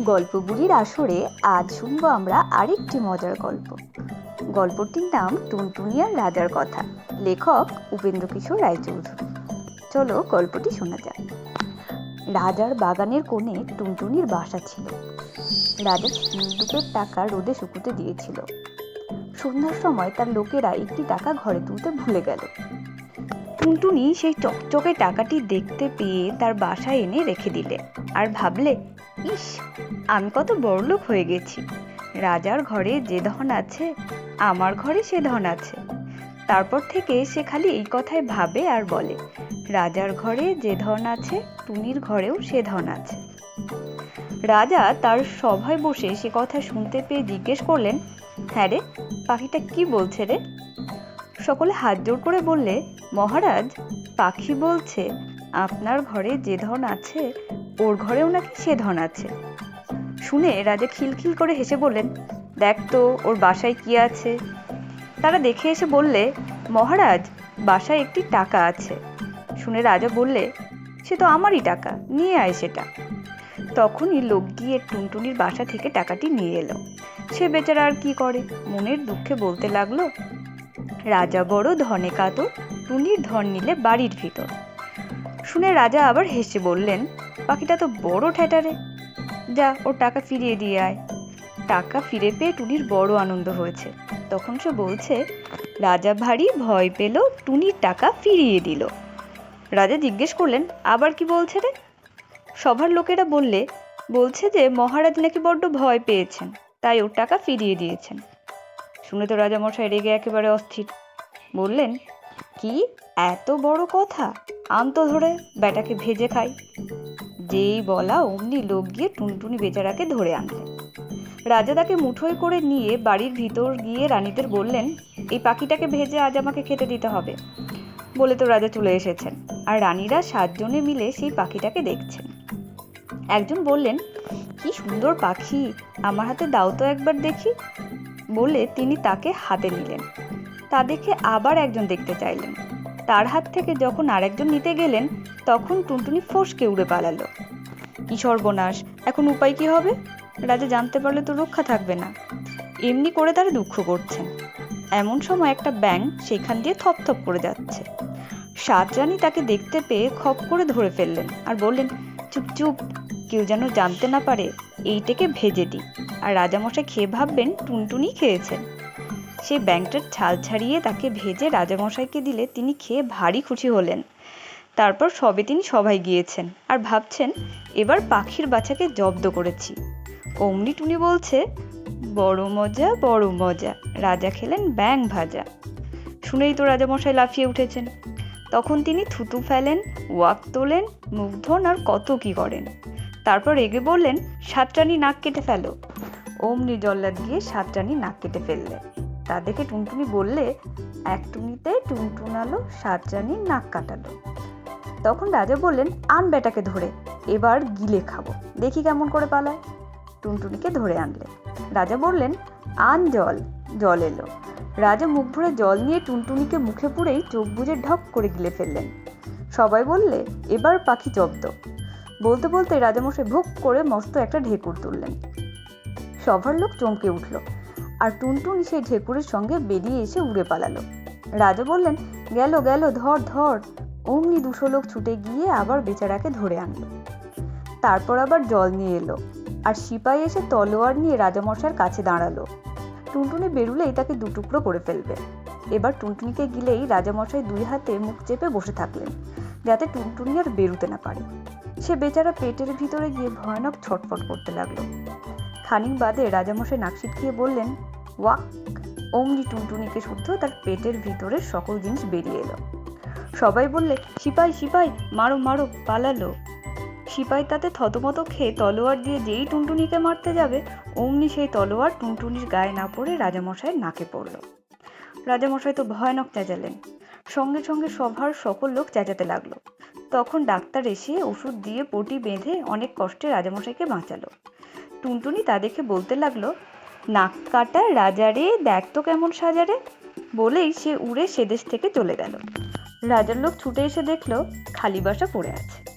গল্প বুড়ির আসরে আজ শুনব আমরা আরেকটি মজার গল্প। গল্পটির নাম টুনটুনি আর রাজার কথা। লেখক উপেন্দ্র কিশোর রায়চৌধুরী। চলো গল্পটি শোনা যাক। রাজার বাগানের কোণে টুনটুনির বাসা ছিল। রাজা সিন্দুকের টাকা রোদে শুকুতে দিয়েছিল। সন্ধ্যার সময় তার লোকেরা একটি টাকা ঘরে তুলতে ভুলে গেল। টুনটুনি সেই চকচকে টাকাটি দেখতে পেয়ে তার বাসায় এনে রেখে দিলে আর ভাবলে, ইস, আমি কত বড়লোক হয়ে গেছি। রাজার ঘরে যে ধন আছে, আমার ঘরে সে ধন আছে তারপর থেকে সে খালি এই কথাই ভাবে আর বলে, রাজার ঘরে যে ধন আছে, টুনির ঘরেও সে ধন আছে রাজা তার সভায় বসে সে কথা শুনতে পেয়ে জিজ্ঞেস করলেন হ্যাঁ রে, পাখিটা কি বলছে রে? সকলে হাত জোড় করে বললে, মহারাজ, পাখি বলছে, আপনার ঘরে যে ধন আছে, ওর ঘরেও নাকি সে ধন আছে? শুনে রাজা খিলখিল করে হেসে বললেন, দেখ তো, ওর বাসায় কি আছে? তারা দেখে এসে বললে, মহারাজ, বাসায় একটি টাকা আছে। শুনে রাজা বললে, সে তো আমারই টাকা, নিয়ে আয় সেটা। তখনই লোক গিয়ে টুনটুনির বাসা থেকে টাকাটি নিয়ে এলো। সে বেচারা আর কি করে? মনের দুঃখে বলতে লাগল রাজা বড়, ধনে কাতর, টুনির ধন নিলে বাড়ির ভিতর। শুনে রাজা আবার হেসে বললেন পাখিটা তো বড় ঠেটারে যা, ওর টাকা ফিরিয়ে দিয়ে আয়। টাকা ফিরে পেয়ে টুনির বড় আনন্দ হয়েছে। তখন সে বলছে, রাজা ভারী ভয় পেল, টুনির টাকা ফিরিয়ে দিল। রাজা জিজ্ঞেস করলেন, আবার কি বলছে রে? সভার লোকেরা বললে, বলছে যে মহারাজ নাকি বড্ড ভয় পেয়েছেন, তাই ওর টাকা ফিরিয়ে দিয়েছেন। শুনে তো রাজামশাই রেগে একেবারে অস্থির। বললেন, কি? এত বড় কথা? আনতো ধরে বেটাকে ভেজে খাই। যেই বলা অমনি লোক গিয়ে টুনটুনি বেচারাকে ধরে আনলেন। রাজা তাকে মুঠোয় করে নিয়ে বাড়ির ভিতর গিয়ে রানীদের বললেন, এই পাখিটাকে ভেজে আজ আমাকে খেতে দিতে হবে। বলে তো রাজা চলে এসেছেন। আর রানীরা সাতজনে মিলে সেই পাখিটাকে দেখছেন। একজন বললেন, কি সুন্দর পাখি, আমার হাতে দাও তো একবার দেখি। বলে তিনি তাকে হাতে নিলেন। তা দেখে আবার একজন দেখতে চাইলেন। তার হাত থেকে যখন আরেকজন নিতে গেলেন, তখন টুনটুনি ফসকে উড়ে পালালো। কি সর্বনাশ! এখন উপায় কি হবে? রাজা জানতে পারলে তো রক্ষা থাকবে না। এমনি করে তারা দুঃখ করছেন। এমন সময় একটা ব্যাং সেখান দিয়ে থপথপ করে যাচ্ছে। সাত রানী তাকে দেখতে পেয়ে খপ করে ধরে ফেললেন আর বললেন, চুপ চুপ! কেউ যেন জানতে না পারে এইটাকে ভেজে দিই। আর রাজামশাই খেয়ে ভাববেন টুনটুনি খেয়েছেন সেই ব্যাংকটার ছাল ছাড়িয়ে তাকে ভেজে রাজামশাইকে দিলে তিনি খেয়ে ভারী খুশি হলেন। তারপর সবে তিনি সবাই গিয়েছেন আর ভাবছেন, এবার পাখির বাচ্চাকে জব্দ করেছি। অমনি টুনি বলছে, বড় মজা বড় মজা। রাজা খেলেন ব্যাং ভাজা। শুনেই তো রাজামশাই লাফিয়ে উঠেছেন। তখন তিনি থুতু ফেলেন, ওয়াক তোলেন মুখ ধোন আর কত কি করেন। তারপর এগে বললেন সাতরানি নাক কেটে ফেলো। অমনি জল্লাদ গিয়ে সাতরানি নাক কেটে ফেললে। তা দেখে টুনটুনি বললে, এক টুনিতে টুনটুনালো সাতরানির নাক কাটালো। তখন রাজা বললেন, আন বেটাকে ধরে, এবার গিলে খাব। দেখি কেমন করে পালায়। টুনটুনিকে ধরে আনলে রাজা বললেন, আন জল জল এলো। রাজা মুখ ভরে জল নিয়ে টুনটুনিকে মুখে পুড়েই চোখ বুজে ঢক করে গিলে ফেললেন। সবাই বললে, এবার পাখি জব্দ। বলতে বলতে রাজামশাই ভুক করে মস্ত একটা ঢেকুর তুললেন। সবার লোক চমকে উঠল আর টুনটুনি সেই ঢেকুরের সঙ্গে বেরিয়ে এসে উড়ে পালালো। রাজা বললেন, গেল গেল, ধর ধর। অমনি দুশো লোক ছুটে গিয়ে আবার বেচারাকে ধরে আনলো। তারপর আবার জল নিয়ে এলো আর সিপাই এসে তলোয়ার নিয়ে রাজামশার কাছে দাঁড়াল। টুনটুনি বেরুলেই তাকে দুটুকরো করে ফেলবে। এবার টুনটুনিকে গিলেই রাজামশাই দুই হাতে মুখ চেপে বসে থাকলেন, যাতে টুনটুনি আর বেরুতে না পারে। সে বেচারা পেটের ভিতরে গিয়ে ভয়ানক ছটফট করতে লাগল। খানিক বাদে রাজামশাই নাক ছিটকিয়ে বললেন, ওয়াক, অমনি টুনটুনিকে শুদ্ধ তার পেটের ভিতরের সকল জিনিস বেরিয়ে এলো। সবাই বললে, সিপাই সিপাই, মারো মারো, পালালো। সিপাই তাতে থতমত খেয়ে তলোয়ার দিয়ে যেই টুনটুনিকে মারতে যাবে, অমনি সেই তলোয়ার টুনটুনির গায়ে না পড়ে রাজামশাইয়ের নাকে পড়ল। রাজামশাই তো ভয়ানক চেঁচালেন। সঙ্গে সঙ্গে সভার সকল লোক চেঁচাতে লাগল। তখন ডাক্তার এসে ওষুধ দিয়ে পটি বেঁধে অনেক কষ্টে রাজামশাইকে বাঁচালো। টুনটুনি তা দেখে বলতে লাগল, নাক কাটা রাজারে দেখ তো কেমন সাজারে বলেই সে উড়ে সেদেশ থেকে চলে গেল। রাজার লোক ছুটে এসে দেখল, খালি বাসা পড়ে আছে।